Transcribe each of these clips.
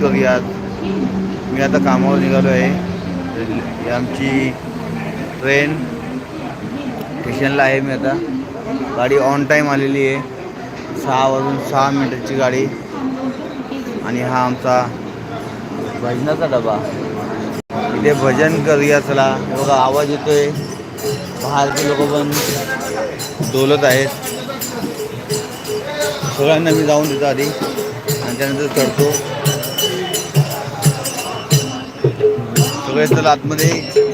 करूयात मी आता कामावर निघालो आहे आमची ट्रेन स्टेशनला आहे मी आता. गाडी ऑन टाईम आलेली आहे. सहा वाजून सहा मिनटाची गाडी. आणि हा आमचा भजनाचा डबा. इथे भजन करूया चला. बघा आवाज येतोय. बाहेरचे लोक पण डोलत आहेत. सगळ्यांना मी जाऊन देतो आधी. आणि त्यानंतर चढतो सगळे चल आतमध्ये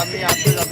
আমি আপনার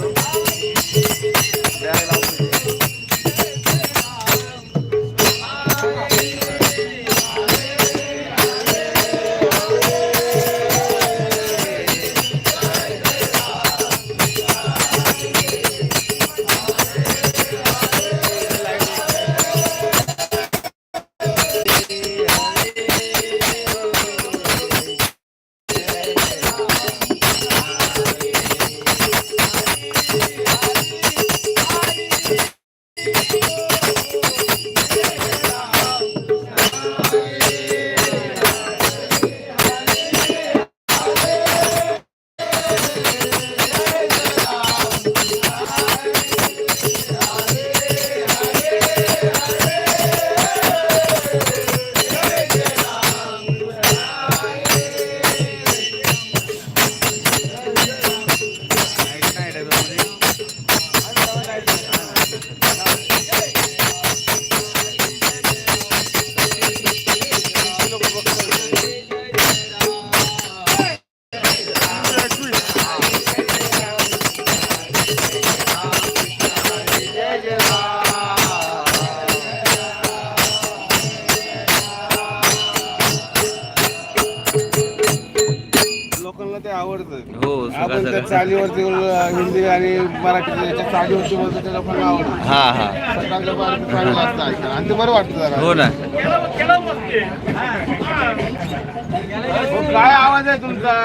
आवडतं. हो आपण सगळं त्या सगळं. चालीवरती बोललो, हिंदी आणि मराठी याच्या चालीवरती बोलतो त्या लोकांना आवडतं. हा हा. सकाळच्या चांगलं असतं ऐकायला. आणि ते बरं वाटतं जरा. हो ना. हो, काय आवाज आहे तुमचा?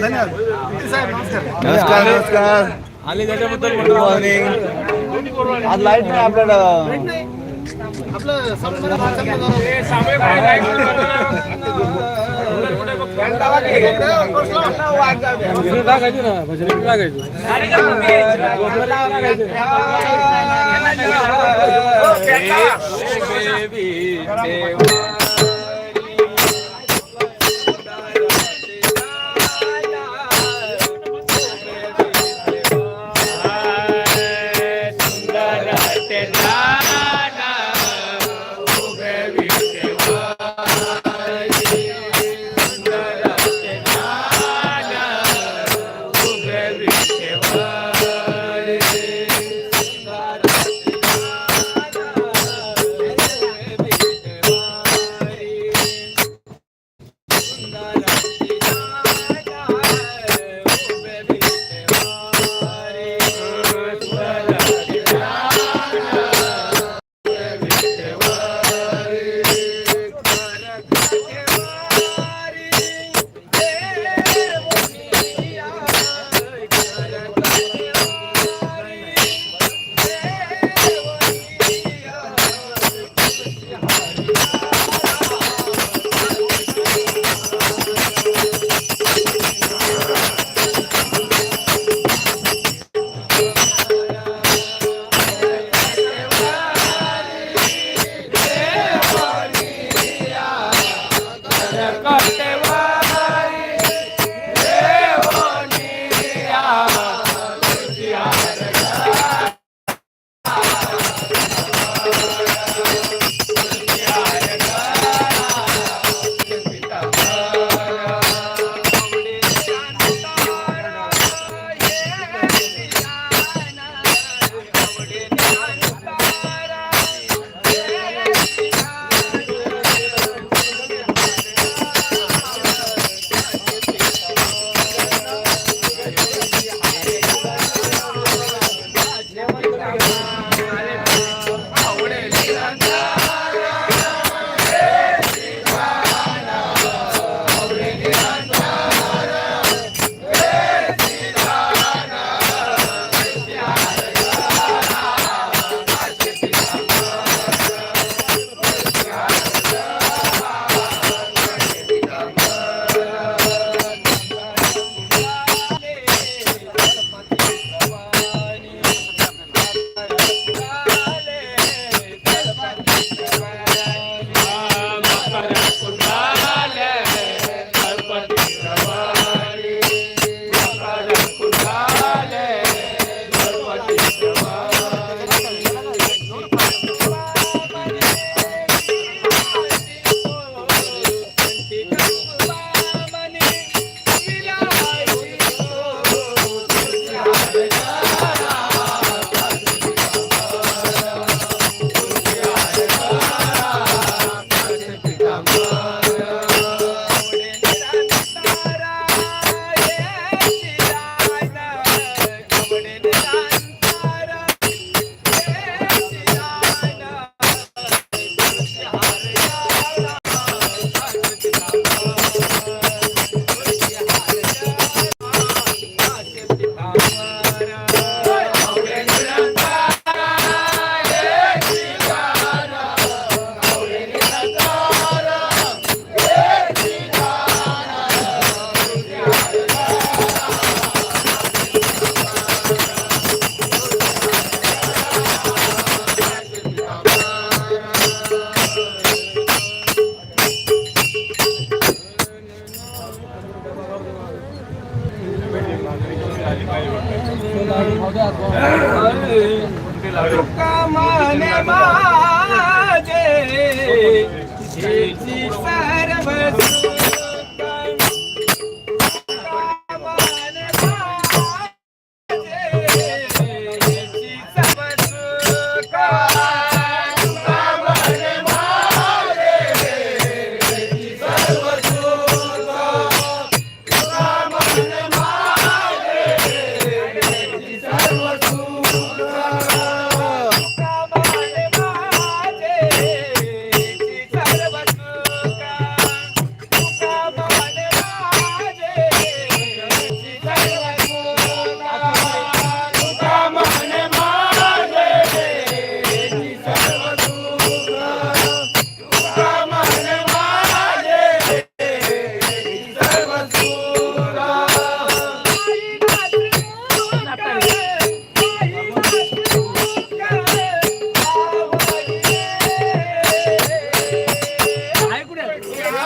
नमस्कार. नमस्कार आले त्याच्याबद्दल गुड मॉर्निंग आज लाइट नाही आपल्याकडं टाकायची ना भजन टाकायची.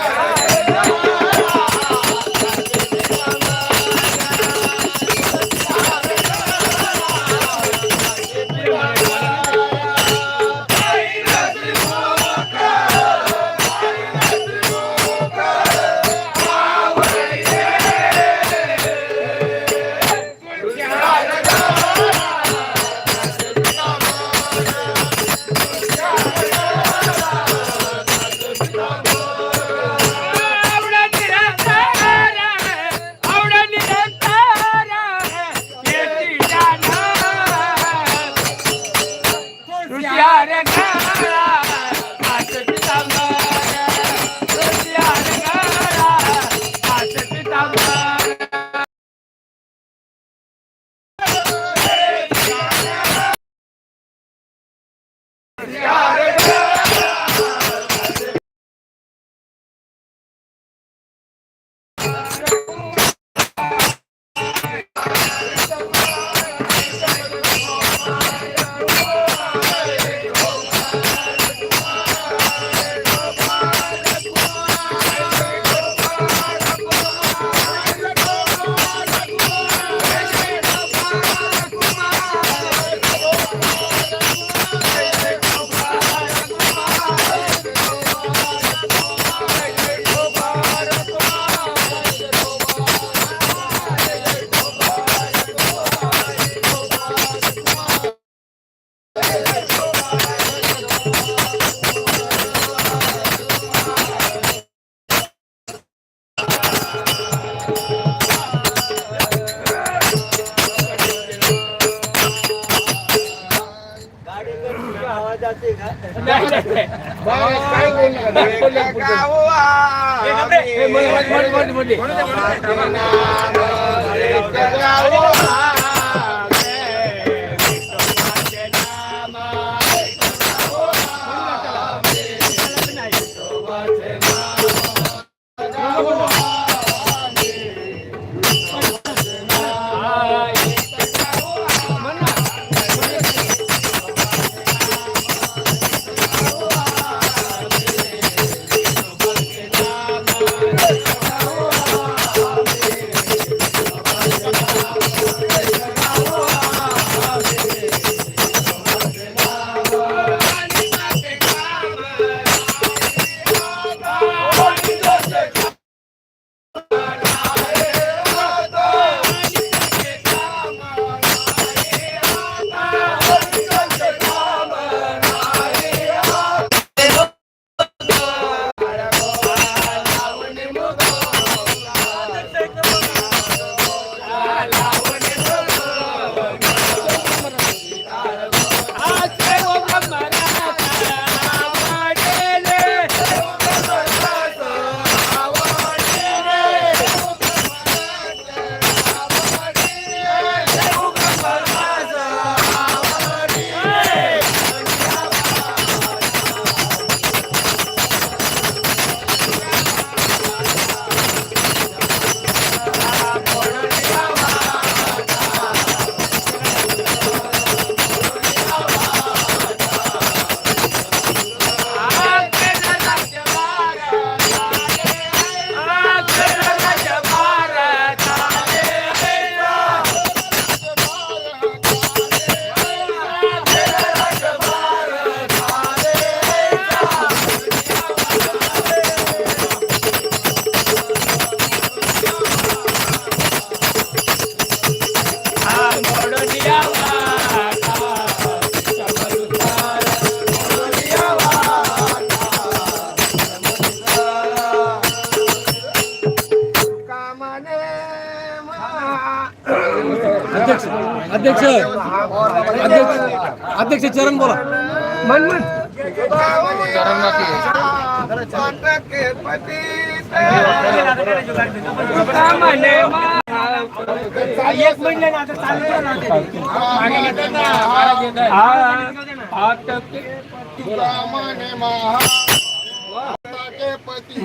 아 เ看了 ఇవ్వండి ఇవ్వండి अध्यक्ष। अध्यक्ष। चरण बोला। मन मन चरण एक महीने के पति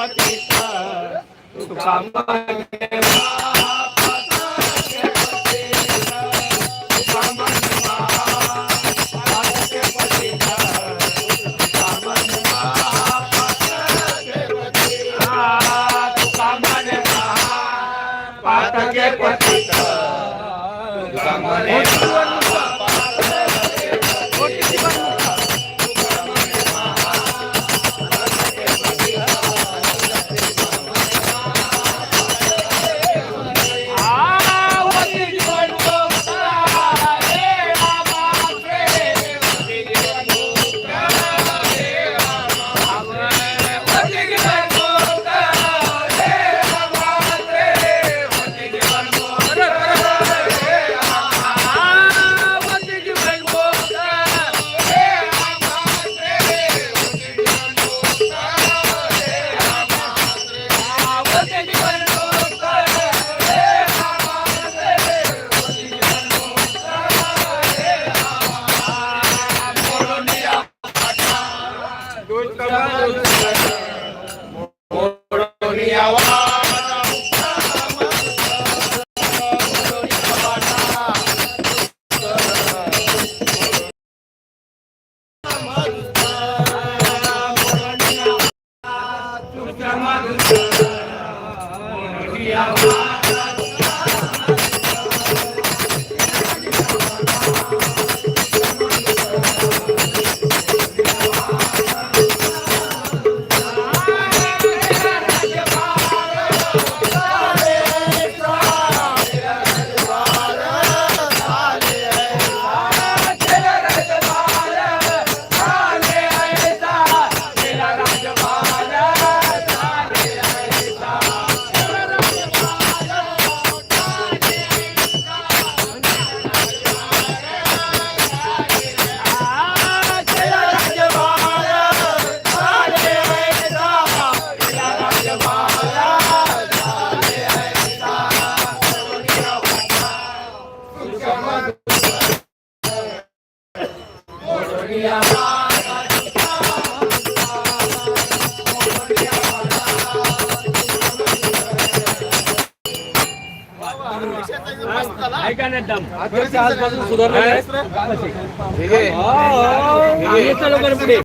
ਪਤਿਤਾ ਸੁਖਾਮਾ ਕੇ ਮਾ ¡Ahí está lo que